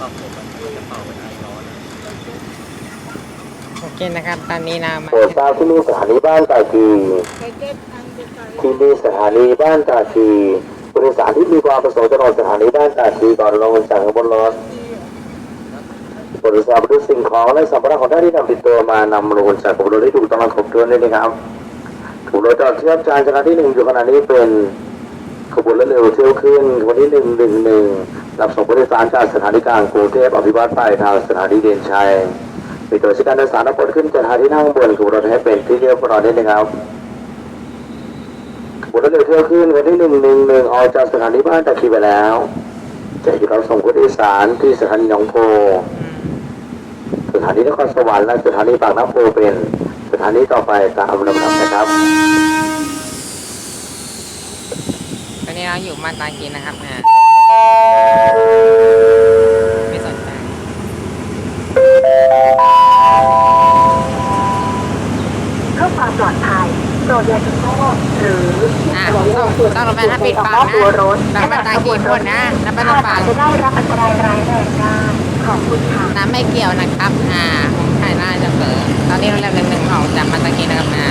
ป่าผมมันจะเป่าเป็นไอร้อนโอเคนะครับตอนนี้นะมาโปรดทาบที่นี่สถานีบ้านตาจีที่นี่สถานีบ้านตาจีผู้โดยสารที่มีความประสงค์จะรอสถานีบ้านตาจีก่อนลงจากบนรถบริษัทบริสิ่งของและสัมภาระของท่านที่นำติดตัวมานำลงจากบนรถที่ถูกต้องครบถ้วนด้วยนะครับถูกรถจอดเทียบจานชนะที่หนึ่งอยู่ขณะนี้เป็นขบวนเร็วเที่ยวขึ้นขบวนที่หนึ่งหนึ่งหนึ่ง รับส่งผู้โดยสารจากสถานีกลางกรุงเทพอภิวัตไปทางสถานีเด่นชัยมีตัวราชการโดยสารรับผลขึ้นจากทางที่นั่งบนขบวนรถให้เป็นที่เรียบร้อยได้เลยครับขบวนรถเร็วเที่ยวขึ้นวันที่หนึ่งหนึ่งหนึ่งออกจากสถานีบ้านตะคีไปแล้ว จะอยู่รับส่งผู้โดยสารที่สถานีหนองโพ สถานีนครสวรรค์และสถานีปากน้ำโพเป็นสถานีต่อไปตามลำดับนะครับตอนนี้เราอยู่มาตากีนะครับอ่าไม่สนใจ เพื่อความปลอดภัยโปรดอย่าจุดโทษหรืออะต้องต้องระบายถ้าปิดปากนะตัวรถต้องมาตากีพ่นนะแล้วไม่ต้องปากจะได้รับอันตรายร้ายแรงได้ขอบคุณค่ะน้ำไม่เกี่ยวนะครับ อ่าผมถ่ายหน้าจะเผลอตอนนี้เราเร็วหนึ่งหนึ่งออกจากมาตากีนะครับอ่า